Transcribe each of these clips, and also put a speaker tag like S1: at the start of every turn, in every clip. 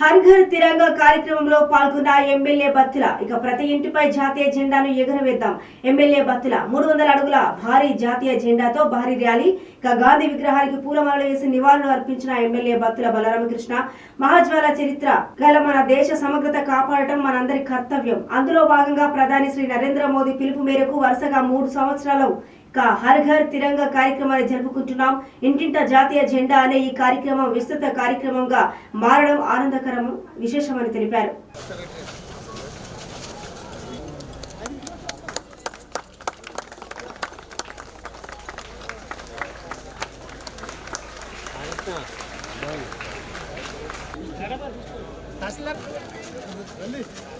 S1: హర్ ఘర్ తిరంగా కార్యక్రమంలో పాల్గొన్న ఎమ్మెల్యే బత్తుల. ఇక ప్రతి ఇంటిపై జాతీయ జెండాను ఎగురవేద్దాం. ఎమ్మెల్యే బత్తుల మూడు వందల అడుగుల భారీ జాతీయ జెండాతో భారీ ర్యాలీ. ఇక గాంధీ విగ్రహానికి పూలమాలలు వేసి నివాళులు అర్పించిన ఎమ్మెల్యే బత్తుల బలరామకృష్ణ. మహాజ్వాల చరిత్ర గల మన దేశ సమగ్రత కాపాడటం మనందరి కర్తవ్యం. అందులో భాగంగా ప్రధాని శ్రీ నరేంద్ర మోదీ పిలుపు మేరకు వరుసగా మూడు సంవత్సరాలు హర్ ఘర్ తిరంగా కార్యక్రమాన్ని జరుపుకుంటున్నాం. ఇంటింట జాతీయ జెండా అనే ఈ కార్యక్రమం విస్తృత కార్యక్రమంగా మారడం ఆనందకరం విశేషమని తెలిపారు.
S2: ఆశీస్సులు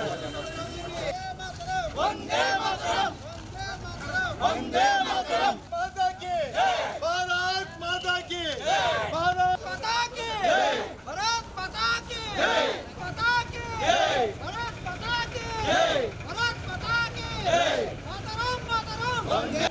S3: वंदे मातरम। माता की। भारत माता की। भारत माता की। भारत माता की। माता की। भारत माता की। भारत माता की। मातरम मातरम।